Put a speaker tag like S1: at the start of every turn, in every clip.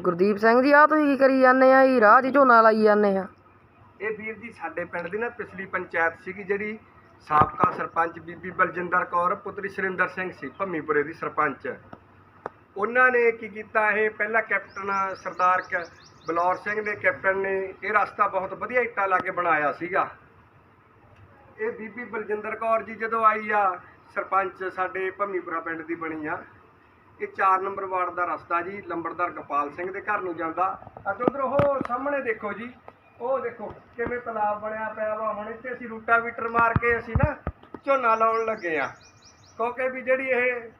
S1: ਗੁਰਦੀਪ ਸਿੰਘ ਜੀ ਆ ਤੁਸੀਂ ਕੀ ਕਰੀ ਜਾਂਦੇ ਆ? ਜੀ ਰਾਹ 'ਚ ਝੋਨਾ ਲਾਈ ਜਾਂਦੇ ਆ।
S2: ਇਹ ਵੀਰ ਜੀ, ਸਾਡੇ ਪਿੰਡ ਦੀ ਨਾ ਪਿਛਲੀ ਪੰਚਾਇਤ ਸੀਗੀ ਜਿਹੜੀ ਸਾਬਕਾ ਸਰਪੰਚ ਬੀਬੀ ਬਲਜਿੰਦਰ ਕੌਰ, ਪੁੱਤਰੀ ਸੁਰਿੰਦਰ ਸਿੰਘ ਸੀ, ਭੰਮੀਪੁਰੇ ਦੀ ਸਰਪੰਚ। ਉਹਨਾਂ ਨੇ ਕੀ ਕੀਤਾ, ਇਹ ਪਹਿਲਾ ਕੈਪਟਨ ਸਰਦਾਰ ਬਲੌਰ ਸਿੰਘ ਦੇ ਕੈਪਟਨ ਨੇ ਇਹ ਰਸਤਾ ਬਹੁਤ ਵਧੀਆ ਇੱਟਾਂ ਲਾ ਕੇ ਬਣਾਇਆ ਸੀਗਾ। ਇਹ ਬੀਬੀ ਬਲਜਿੰਦਰ ਕੌਰ ਜੀ ਜਦੋਂ ਆਈ ਆ, ਸਰਪੰਚ ਸਾਡੇ ਭੰਮੀਪੁਰਾ ਪਿੰਡ ਦੀ ਬਣੀ ਆ ਇਹ 4 ਨੰਬਰ ਵਾਰਡ ਦਾ ਰਸਤਾ ਜੀ, ਲੰਬੜਦਾਰ ਗੋਪਾਲ ਸਿੰਘ ਦੇ ਘਰ ਨੂੰ ਜਾਂਦਾ। ਅਤੇ ਉਧਰ ਉਹ ਸਾਹਮਣੇ ਦੇਖੋ ਜੀ, ਉਹ ਦੇਖੋ ਕਿਵੇਂ ਤਲਾਬ ਬਣਿਆ ਪਿਆ ਵਾ। ਹੁਣ ਇੱਥੇ ਅਸੀਂ ਰੂਟਾਵੀਟਰ ਮਾਰ ਕੇ ਅਸੀਂ ਨਾ ਝੋਨਾ ਲਾਉਣ ਲੱਗੇ ਆ। ਕਿਉਂਕਿ ਵੀ ਜਿਹੜੀ ਇਹ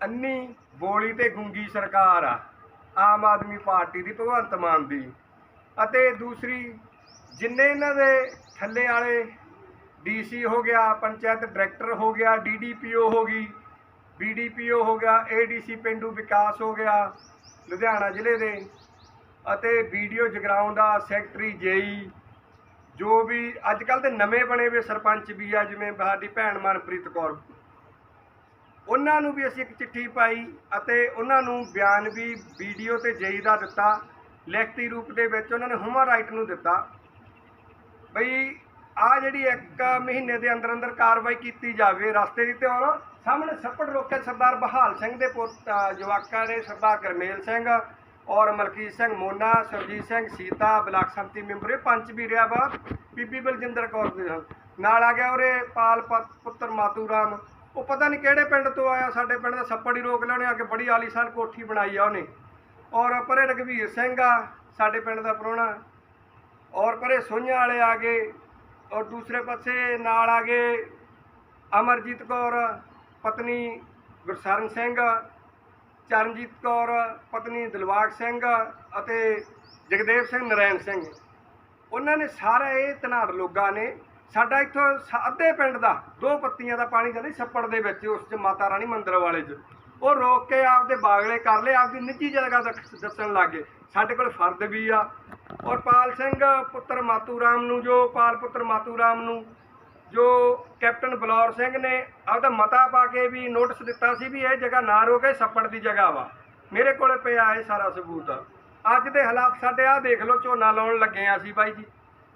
S2: ਅੰਨੀ ਬੋਲੀ ਤੇ ਗੁੰਗੀ ਸਰਕਾਰ ਆ, ਆਮ ਆਦਮੀ ਪਾਰਟੀ ਦੀ, ਭਗਵੰਤ ਮਾਨ ਦੀ। ਅਤੇ ਦੂਸਰੀ, ਜਿੰਨੇ ਇਹਨਾਂ ਦੇ ਥੱਲੇ ਵਾਲੇ ਡੀਸੀ ਹੋ ਗਿਆ, ਪੰਚਾਇਤ ਡਾਇਰੈਕਟਰ ਹੋ ਗਿਆ, ਡੀਡੀਪੀਓ ਹੋ ਗਈ ਬੀਡੀਪੀਓ ਹੋ ਗਿਆ ਏਡੀਸੀ ਪਿੰਡੂ ਵਿਕਾਸ ਹੋ ਗਿਆ, ਲੁਧਿਆਣਾ ਜ਼ਿਲ੍ਹੇ ਦੇ। ਅਤੇ ਵੀਡੀਓ ਜਗਰਾਉਂ ਦਾ ਸੈਕਟਰੀ ਜੇਈ, ਜੋ ਵੀ ਅੱਜ ਕੱਲ ਦੇ ਨਵੇਂ ਬਣੇ ਹੋਏ ਸਰਪੰਚ ਵੀ ਆ, ਜਿਵੇਂ ਸਾਡੀ ਭੈਣ ਮਨਪ੍ਰੀਤ ਕੌਰ। ਉਹਨਾਂ ਨੂੰ ਵੀ ਅਸੀਂ ਇੱਕ ਚਿੱਠੀ ਪਾਈ ਅਤੇ ਉਹਨਾਂ ਨੂੰ ਬਿਆਨ ਵੀ ਵੀਡੀਓ ਤੇ ਜੇਈ ਦਾ ਦਿੱਤਾ। ਲਿਖਤੀ ਰੂਪ ਦੇ ਵਿੱਚ ਉਹਨਾਂ ਨੇ ਹਿਊਮਨ ਰਾਈਟ ਨੂੰ ਦਿੱਤਾ। ਬਈ ਆ ਜਿਹੜੀ ਇੱਕ ਮਹੀਨੇ ਦੇ ਅੰਦਰ ਅੰਦਰ ਕਾਰਵਾਈ ਕੀਤੀ ਜਾਵੇ ਰਸਤੇ ਦੀ ਤੇ ਔਰ ਸਾਹਮਣੇ ਛੱਪੜ ਰੋਕੇ ਸਰਦਾਰ ਬਹਾਲ ਸਿੰਘ ਦੇ ਪੁੱਤ ਜਵਾਕਾਂ ਨੇ ਸਰਦਾਰ ਗਰਮੇਲ ਸਿੰਘ ਔਰ ਮਲਕੀਤ ਸਿੰਘ ਮੋਨਾ, ਸਰਜੀਤ ਸਿੰਘ ਸੀਤਾ, ਬਲਾਕ ਸੰਮਤੀ ਮੈਂਬਰ, ਇਹ ਪੰਚ ਵੀ ਰਿਹਾ ਵਾ ਬੀਬੀ ਬਲਜਿੰਦਰ ਕੌਰ ਦੇ ਨਾਲ। ਆ ਗਿਆ ਉਹਰੇ ਪਾਲ ਪਤ- ਪੁੱਤਰ ਮਾਤੂ ਰਾਮ। ਉਹ ਪਤਾ ਨਹੀਂ ਕਿਹੜੇ ਪਿੰਡ ਤੋਂ ਆਇਆ, ਸਾਡੇ ਪਿੰਡ ਦਾ ਛੱਪੜ ਹੀ ਰੋਕ ਲੈਣੇ ਆ ਕੇ ਬੜੀ ਆਲੀਸ਼ਾਨ ਕੋਠੀ ਬਣਾਈ ਆ ਉਹਨੇ। ਔਰ ਪਰੇ ਰਘਵੀਰ ਸਿੰਘ ਆ, ਸਾਡੇ ਪਿੰਡ ਦਾ ਪ੍ਰਾਹੁਣਾ ਔਰ ਪਰੇ ਸੋਈਆਂ ਵਾਲੇ ਆ ਗਏ। ਔਰ ਦੂਸਰੇ ਪਾਸੇ ਨਾਲ ਆ ਗਏ ਅਮਰਜੀਤ ਕੌਰ, ਪਤਨੀ ਗੁਰਸਰਨ ਸਿੰਘ, ਚਰਨਜੀਤ ਕੌਰ, ਪਤਨੀ ਦਿਲਵਾਗ ਸਿੰਘ ਅਤੇ ਜਗਦੇਵ ਸਿੰਘ ਨਰੈਣ ਸਿੰਘ। ਉਹਨਾਂ ਨੇ ਸਾਰਾ ਇਹ ਧਨਾੜ ਲੋਕਾਂ ਨੇ, ਸਾਡਾ ਇੱਥੋਂ ਸ- ਅੱਧੇ ਪਿੰਡ ਦਾ, ਦੋ ਪੱਤੀਆਂ ਦਾ ਪਾਣੀ ਜਾਂਦਾ ਸੀ ਛੱਪੜ ਦੇ ਵਿੱਚ, ਉਸ ਚ ਮਾਤਾ ਰਾਣੀ ਮੰਦਿਰ ਵਾਲੇ ਚ। ਉਹ ਰੋਕ ਕੇ ਆਪਦੇ ਬਾਗਲੇ ਕਰ ਲਏ, ਆਪਦੀ ਨਿੱਜੀ ਜਗ੍ਹਾ ਦੱਸ- ਦੱਸਣ ਗਏ। ਸਾਡੇ ਕੋਲ ਫਰਦ ਵੀ ਆ ਔਰ ਪਾਲ ਸਿੰਘ ਪੁੱਤਰ ਮਾਤੂ ਰਾਮ ਨੂੰ, ਜੋ ਪਾਲ ਪੁੱਤਰ ਮਾਤੂ ਰਾਮ ਨੂੰ, ਜੋ ਕੈਪਟਨ ਬਲੌਰ ਸਿੰਘ ਨੇ ਆਪਦਾ ਮਤਾ ਪਾ ਕੇ ਵੀ ਨੋਟਿਸ ਦਿੱਤਾ ਸੀ ਵੀ ਇਹ ਜਗ੍ਹਾ ਨਾ ਰੋਕੇ, ਸੱਪੜ ਦੀ ਜਗ੍ਹਾ ਵਾ। ਮੇਰੇ ਕੋਲੇ ਪਿਆ ਇਹ ਸਾਰਾ ਸਬੂਤ। ਅੱਜ ਦੇ ਹਾਲਾਤ ਸਾਡੇ ਆ ਦੇਖ ਲਓ, ਝੋਨਾ ਲਾਉਣ ਲੱਗੇ ਆ ਅਸੀਂ ਬਾਈ ਜੀ।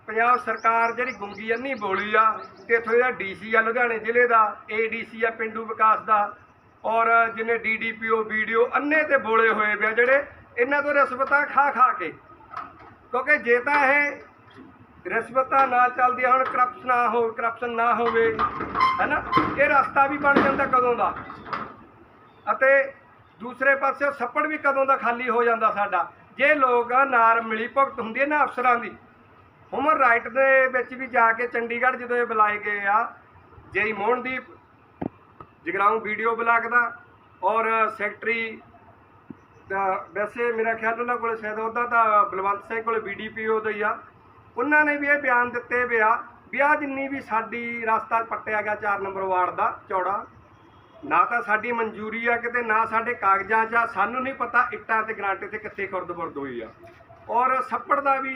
S2: ਪੰਜਾਬ ਸਰਕਾਰ ਜਿਹੜੀ ਗੁੰਗੀ ਅੰਨੀ ਬੋਲੀ ਆ, ਤੇ ਇੱਥੋਂ ਦਾ ਡੀਸੀ ਆ, ਲੁਧਿਆਣੇ ਜ਼ਿਲ੍ਹੇ ਦਾ ਏਡੀਸੀ ਆ, ਪਿੰਡੂ ਵਿਕਾਸ ਦਾ, ਔਰ ਜਿਹਨੇ ਡੀਡੀਪੀਓ ਵੀਡੀਓ ਅੰਨੇ ਤੇ ਬੋਲੇ ਹੋਏ ਪਿਆ ਜਿਹੜੇ, ਇਹਨਾਂ ਤੋਂ ਰਿਸ਼ਵਤਾਂ ਖਾ ਖਾ ਕੇ। ਕਿਉਂਕਿ ਜੇ ਤਾਂ ਇਹ ਰਿਸ਼ਵਤਾਂ ਨਾ ਚੱਲਦੀਆਂ ਹੁਣ ਕਰਪਸ਼ਨ ਨਾ ਹੋ ਕਰਪਸ਼ਨ ਨਾ ਹੋਵੇ, ਹੈਨਾ? ਇਹ ਰਸਤਾ ਵੀ ਬਣ ਜਾਂਦਾ ਕਦੋਂ ਦਾ? ਅਤੇ ਦੂਸਰੇ ਪਾਸੇ ਸੱਪੜ ਵੀ ਕਦੋਂ ਦਾ ਖਾਲੀ ਹੋ ਜਾਂਦਾ ਸਾਡਾ? ਜੇ ਲੋਕ ਨਾਰ ਮਿਲੀ ਭੁਗਤ ਹੁੰਦੀ ਹੈ ਨਾ ਅਫਸਰਾਂ ਦੀ ਹਿਊਮਨ ਰਾਈਟ ਦੇ ਵਿੱਚ ਵੀ ਜਾ ਕੇ ਚੰਡੀਗੜ੍ਹ ਜਦੋਂ ਇਹ ਬੁਲਾਏ ਗਏ ਆ JE Mohandeep Jagraon VDO block ਦਾ ਔਰ ਸੈਕਟਰੀ ਤਾਂ ਵੈਸੇ ਮੇਰਾ ਖਿਆਲ ਉਹਨਾਂ ਕੋਲ ਸ਼ਾਇਦ ਉਹਦਾ ਤਾਂ ਬਲਵੰਤ ਸਿੰਘ ਕੋਲੇ ਬੀਡੀਪੀਓ ਦਾ ਹੀ ਆ। ਉਹਨਾਂ ਨੇ ਵੀ ਇਹ ਬਿਆਨ ਦਿੱਤੇ ਪਿਆ ਵਿਆਹ ਜਿੰਨੀ ਵੀ ਸਾਡੀ ਰਸਤਾ ਪੱਟਿਆ ਗਿਆ 4 ਨੰਬਰ ਵਾਰਡ ਦਾ, ਚੌੜਾ, ਨਾ ਤਾਂ ਸਾਡੀ ਮਨਜ਼ੂਰੀ ਆ ਕਿਤੇ, ਨਾ ਸਾਡੇ ਕਾਗਜ਼ਾਂ 'ਚ ਆ, ਸਾਨੂੰ ਨਹੀਂ ਪਤਾ ਇੱਟਾਂ ਤੇ ਗਰਾਂਟੇ ਤੇ ਕਿੱਥੇ ਖੁਰਦ-ਬੁਰਦ ਹੋਈ ਆ। ਔਰ ਛੱਪੜ ਦਾ ਵੀ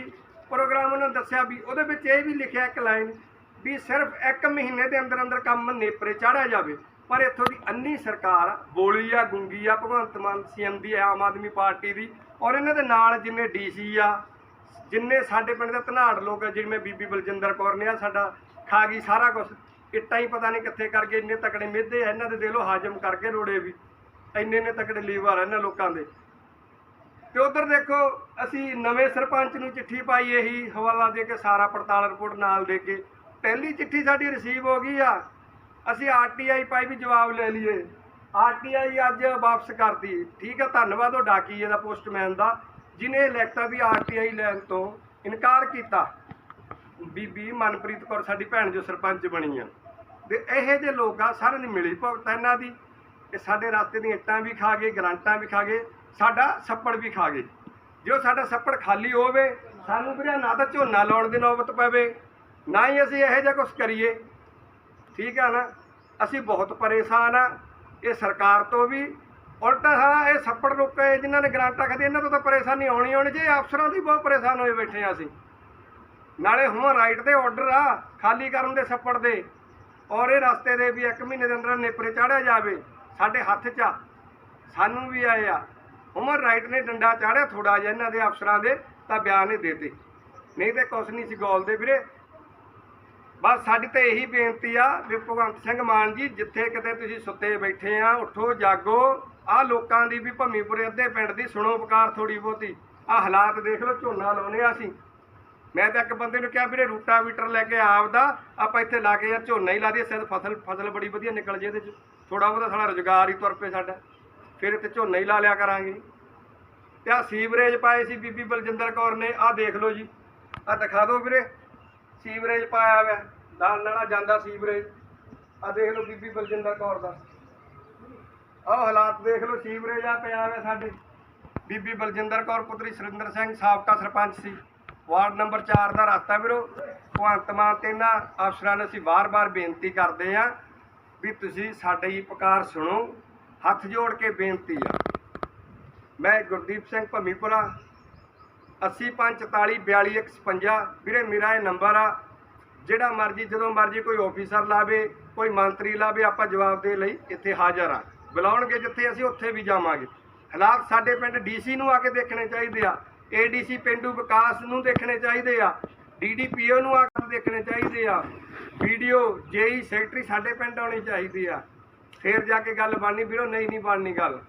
S2: ਪ੍ਰੋਗਰਾਮ ਉਹਨਾਂ ਨੇ ਦੱਸਿਆ ਵੀ ਉਹਦੇ ਵਿੱਚ ਇਹ ਵੀ ਲਿਖਿਆ ਇੱਕ ਲਾਈਨ ਵੀ ਸਿਰਫ ਇੱਕ ਮਹੀਨੇ ਦੇ ਅੰਦਰ ਅੰਦਰ ਕੰਮ ਨੇਪਰੇ ਚਾੜਿਆ ਜਾਵੇ, ਪਰ ਇੱਥੋਂ ਦੀ ਅੰਨੀ ਸਰਕਾਰ ਬੋਲੀ ਆ ਗੁੰਗੀ ਆ ਭਗਵੰਤ ਮਾਨ ਸੀਐਮ ਦੀ ਆਮ ਆਦਮੀ ਪਾਰਟੀ ਦੀ ਔਰ ਇਹਨਾਂ ਦੇ ਨਾਲ ਜਿੰਨੇ ਡੀਸੀ ਆ, ਜਿੰਨੇ ਸਾਡੇ ਪਿੰਡ ਦੇ ਧਨਾੜ ਲੋਕ ਆ, ਜਿਵੇਂ ਬੀਬੀ ਬਲਜਿੰਦਰ ਕੌਰ ਨੇ ਆ, ਸਾਡਾ ਖਾ ਗਈ ਸਾਰਾ ਕੁਝ ਇੱਟਾਂ ਹੀ ਪਤਾ ਨਹੀਂ ਕਿੱਥੇ ਕਰਕੇ ਇੰਨੇ ਤਕੜੇ ਮਿੱਧੇ ਆ, ਇਹਨਾਂ ਦੇ ਦੇ ਲੋ ਹਾਜਮ ਕਰਕੇ ਰੋੜੇ ਵੀ। ਇੰਨੇ ਨੇ ਤਕੜੇ ਲੀਵਰ ਆ ਇਹਨਾਂ ਲੋਕਾਂ ਦੇ। ਤੇ ਉਧਰ ਦੇਖੋ, ਅਸੀਂ ਨਵੇਂ ਸਰਪੰਚ ਨੂੰ ਚਿੱਠੀ ਪਾਈ ਇਹੀ ਹਵਾਲਾ ਦੇ ਕੇ, ਸਾਰਾ ਪੜਤਾਲ ਰਿਪੋਰਟ ਨਾਲ ਦੇ ਕੇ। ਪਹਿਲੀ ਚਿੱਠੀ ਸਾਡੀ ਰਿਸੀਵ ਹੋ ਗਈ ਆ। ਅਸੀਂ ਆਰਟੀਆਈ ਪਾਈ ਵੀ ਜਵਾਬ ਲੈ ਲਈਏ। ਆਰਟੀਆਈ ਅੱਜ ਵਾਪਸ ਕਰਤੀ ਠੀਕ ਹੈ, ਧੰਨਵਾਦ ਉਹ ਡਾਕੀਏ ਦਾ, ਪੋਸਟਮੈਨ ਦਾ, ਜਿਨੇ ਲਿਖਤਾ ਵੀ ਆਰਟੀਆਈ ਲੈਣ ਤੋਂ ਇਨਕਾਰ ਕੀਤਾ। ਬੀਬੀ ਮਨਪ੍ਰੀਤ ਕੌਰ, ਸਾਡੀ ਭੈਣ ਜੋ ਸਰਪੰਚ ਬਣੀ ਆ। ਤੇ ਇਹੋ ਜਿਹੇ ਲੋਕ ਆ, ਸਾਰਿਆਂ ਦੀ ਮਿਲੀ ਭੁਗਤ ਇਹਨਾਂ ਦੀ। ਇਹ ਸਾਡੇ ਰਸਤੇ ਦੀਆਂ ਇੱਟਾਂ ਵੀ ਖਾ ਗਏ, ਗਰਾਂਟਾਂ ਵੀ ਖਾ ਗਏ, ਸਾਡਾ ਛੱਪੜ ਵੀ ਖਾ ਗਏ। ਜੋ ਸਾਡਾ ਛੱਪੜ ਖਾਲੀ ਹੋਵੇ, ਸਾਨੂੰ ਵੀਰੇ ਨਾ ਤਾਂ ਝੋਨਾ ਲਾਉਣ ਦੀ ਨੌਬਤ ਪਵੇ, ਨਾ ਹੀ ਅਸੀਂ ਇਹੋ ਜਿਹਾ ਕੁਝ ਕਰੀਏ। ਠੀਕ ਆ ਨਾ? ਅਸੀਂ ਬਹੁਤ ਪਰੇਸ਼ਾਨ ਆ। ਇਹ ਸਰਕਾਰ ਤੋਂ ਵੀ ਉਲਟਾ ਸਾਰਾ ਇਹ ਸੱਪੜ ਰੁਕੇ ਜਿਨ੍ਹਾਂ ਨੇ ਗਰਾਂਟਾਂ ਖਾਦੀ ਇਹਨਾਂ ਤੋਂ ਤਾਂ ਪਰੇਸ਼ਾਨੀ ਆਉਣੀ ਆਉਣੀ ਜੇ ਅਫਸਰਾਂ ਦੀ ਬਹੁਤ ਪਰੇਸ਼ਾਨ ਹੋਏ ਬੈਠੇ ਆ ਅਸੀਂ। ਨਾਲੇ ਹੁਣ ਰਾਈਟ ਦੇ ਆਰਡਰ ਆ, ਖਾਲੀ ਕਰਨ ਦੇ ਛੱਪੜ ਦੇ। ਔਰ ਇਹ ਰਸਤੇ ਦੇ ਵੀ 1 ਮਹੀਨੇ ਦੇ ਅੰਦਰ ਨੇਪਰੇ ਚਾੜਿਆ ਜਾਵੇ, ਸਾਡੇ ਹੱਥ 'ਚ ਆ। ਸਾਨੂੰ ਵੀ ਆਏ ਆ। ਹਿਊਮਨ ਰਾਈਟ ਨੇ ਡੰਡਾ ਚਾੜਿਆ ਥੋੜਾ ਜਿਹਾ ਇਹਨਾਂ ਦੇ ਅਫਸਰਾਂ ਦੇ, ਤਾਂ ਬਿਆਨ ਨਹੀਂ ਦੇਤੇ। ਨਹੀਂ ਤੇ ਕੁਛ ਨਹੀਂ ਸੀ ਗੋਲਦੇ ਵੀਰੇ। ਬਸ ਸਾਡੀ ਤਾਂ ਇਹੀ ਬੇਨਤੀ ਆ ਵੀ ਭਗਵੰਤ ਸਿੰਘ ਮਾਨ ਜੀ, ਜਿੱਥੇ ਕਿਤੇ ਤੁਸੀਂ ਸੁੱਤੇ ਬੈਠੇ ਆ, ਉੱਠੋ, ਜਾਗੋ। ਆ ਲੋਕਾਂ ਦੀ ਵੀ ਭੰਮੀਪੁਰੇ ਅੱਧੇ ਪਿੰਡ ਦੀ ਸੁਣੋ ਪੁਕਾਰ ਥੋੜੀ ਬਹੁਤੀ। ਆ ਹਾਲਾਤ ਦੇਖ ਲਓ, ਝੋਨਾ ਲਾਉਨੇ ਆ ਅਸੀਂ। ਮੈਂ ਤਾਂ ਇੱਕ ਬੰਦੇ ਨੂੰ ਕਿਹਾ, ਵੀਰੇ ਰੂਟਾ ਰੂਟਾਵੀਟਰ ਲੈ ਕੇ ਆਪਦਾ ਆਪਾਂ ਇੱਥੇ ਲਾ ਕੇ ਯਾਰ ਝੋਨਾ ਹੀ ਲਾ ਦਈਏ ਸਿਰ ਫਸਲ ਫਸਲ ਬੜੀ ਵਧੀਆ ਨਿਕਲ ਜੇ ਇਹਦੇ ਚ। ਥੋੜਾ ਬਹੁਤਾ ਸਾਡਾ ਰੁਜ਼ਗਾਰ ਹੀ ਤੁਰ ਪਏ ਸਾਡਾ। ਫਿਰ ਇੱਥੇ ਝੋਨਾ ਹੀ ਲਾ ਲਿਆ ਕਰਾਂਗੇ। ਤੇ ਆ ਸੀਵਰੇਜ ਪਾਏ ਸੀ ਬੀਬੀ ਬਲਜਿੰਦਰ ਕੌਰ ਨੇ ਆ ਦੇਖ ਲਓ ਜੀ। ਆ ਦਿਖਾ ਦਿਓ ਵੀਰੇ। ਸੀਵਰੇਜ ਪਾਇਆ ਹੋਇਆ। ਨਾਲ ਨਾਲਾ ਜਾਂਦਾ ਸੀਵਰੇਜ। ਆ ਦੇਖ ਲਓ ਬੀਬੀ ਬਲਜਿੰਦਰ ਕੌਰ ਦਾ। ਆਹ ਹਾਲਾਤ ਦੇਖ ਲਓ, ਸੀਵਰੇਜ ਆ, ਪਿਆ ਹੋਇਆ ਸਾਡੇ। ਬੀਬੀ ਬਲਜਿੰਦਰ ਕੌਰ, ਪੁੱਤਰੀ ਸੁਰਿੰਦਰ ਸਿੰਘ, ਸਾਬਕਾ ਸਰਪੰਚ ਸੀ। ਵਾਰਡ ਨੰਬਰ 4 ਦਾ ਰਸਤਾ ਵੀਰੋ। ਭਗਵੰਤ ਮਾਨ ਤੇ ਇਹਨਾਂ ਅਫਸਰਾਂ ਨੂੰ ਅਸੀਂ ਵਾਰ-ਵਾਰ ਬੇਨਤੀ ਕਰਦੇ ਹਾਂ ਵੀ ਤੁਸੀਂ ਸਾਡੀ ਪੁਕਾਰ ਸੁਣੋ। ਹੱਥ ਜੋੜ ਕੇ ਬੇਨਤੀ ਆ। ਮੈਂ ਗੁਰਦੀਪ ਸਿੰਘ ਭੰਮੀਪੁਰਾ 8054422156 ਵੀਰੇ, ਮੇਰਾ ਇਹ ਨੰਬਰ ਆ। ਜਿਹੜਾ ਮਰਜ਼ੀ, ਜਦੋਂ ਮਰਜ਼ੀ ਕੋਈ ਆਫੀਸਰ ਲਾਵੇ, ਕੋਈ ਮੰਤਰੀ ਲਾਵੇ, ਆਪਾਂ ਜਵਾਬ ਦੇ ਲਈ ਇੱਥੇ ਹਾਜ਼ਰ ਆ। ਬੁਲਾਉਣਗੇ ਜਿੱਥੇ ਅਸੀਂ, ਉੱਥੇ ਵੀ ਜਾਵਾਂਗੇ। ਹਾਲਾਤ ਸਾਡੇ ਪਿੰਡ ਡੀਸੀ ਨੂੰ ਆ ਕੇ ਦੇਖਣੇ ਚਾਹੀਦੇ ਆ। ਏਡੀਸੀ ਪਿੰਡੂ ਵਿਕਾਸ ਨੂੰ ਦੇਖਣੇ ਚਾਹੀਦੇ ਆ। ਡੀਡੀਪੀਓ ਨੂੰ ਆ ਕੇ ਦੇਖਣੇ ਚਾਹੀਦੇ ਆ। ਵੀਡੀਓ ਜੇਈ ਸੈਕਟਰੀ ਸਾਡੇ ਪਿੰਡ ਆਉਣੀ ਚਾਹੀਦੀ ਆ। ਫੇਰ ਜਾ ਕੇ ਗੱਲ ਬਣਨੀ, ਵੀਰੋ, ਨਹੀਂ ਨਹੀਂ ਬਣਨੀ ਗੱਲ।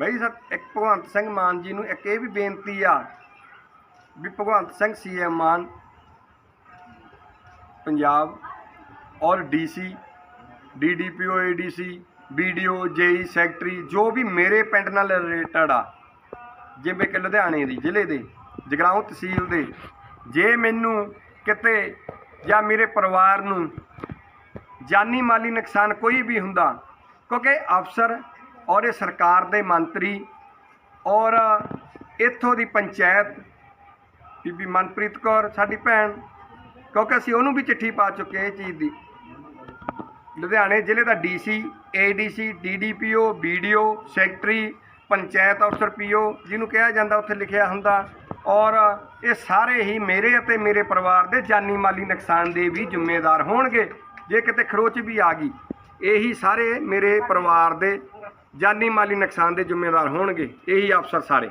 S2: ਬਾਈ ਸਰ, ਇੱਕ ਭਗਵੰਤ ਸਿੰਘ ਮਾਨ ਜੀ ਨੂੰ ਇੱਕ ਇਹ ਵੀ ਬੇਨਤੀ ਆ ਵੀ ਭਗਵੰਤ ਸਿੰਘ ਸੀਐਮ ਮਾਨ ਪੰਜਾਬ ਔਰ DC DDPO ADC VDO JE secretary, ਜੋ ਵੀ ਮੇਰੇ ਪਿੰਡ ਨਾਲ ਰਿਲੇਟਡ ਆ, ਜਿਵੇਂ ਕਿ ਲੁਧਿਆਣੇ ਦੀ, ਜ਼ਿਲ੍ਹੇ ਦੇ, ਜਗਰਾਉਂ ਤਹਿਸੀਲ ਦੇ, ਜੇ ਮੈਨੂੰ ਕਿਤੇ ਜਾਂ ਮੇਰੇ ਪਰਿਵਾਰ ਨੂੰ ਜਾਨੀ ਮਾਲੀ ਨੁਕਸਾਨ ਕੋਈ ਵੀ ਹੁੰਦਾ, ਕਿਉਂਕਿ ਅਫਸਰ ਔਰ ਇਹ ਸਰਕਾਰ ਦੇ ਮੰਤਰੀ ਔਰ ਇੱਥੋਂ ਦੀ ਪੰਚਾਇਤ, ਬੀਬੀ ਮਨਪ੍ਰੀਤ ਕੌਰ, ਸਾਡੀ ਭੈਣ, ਕਿਉਂਕਿ ਅਸੀਂ ਉਹਨੂੰ ਵੀ ਚਿੱਠੀ ਪਾ ਚੁੱਕੇ ਇਹ ਚੀਜ਼ ਦੀ। ਲੁਧਿਆਣੇ ਜ਼ਿਲ੍ਹੇ ਦਾ DC ADC DDPO VDO secretary, panchayat ਅਫਸਰ ਪੀਓ ਜਿਹਨੂੰ ਕਿਹਾ ਜਾਂਦਾ ਉੱਥੇ ਲਿਖਿਆ ਹੁੰਦਾ। ਔਰ ਇਹ ਸਾਰੇ ਹੀ ਮੇਰੇ ਅਤੇ ਮੇਰੇ ਪਰਿਵਾਰ ਦੇ ਜਾਨੀ ਮਾਲੀ ਨੁਕਸਾਨ ਦੇ ਵੀ ਜ਼ਿੰਮੇਦਾਰ ਹੋਣਗੇ। ਜੇ ਕਿਤੇ ਖਰੋਚ ਵੀ ਆ ਗਈ, ਇਹੀ ਸਾਰੇ ਮੇਰੇ ਪਰਿਵਾਰ ਦੇ ਜਾਨੀ ਮਾਲੀ ਨੁਕਸਾਨ ਦੇ ਜ਼ਿੰਮੇਵਾਰ ਹੋਣਗੇ। ਇਹੀ ਅਫਸਰ ਸਾਰੇ।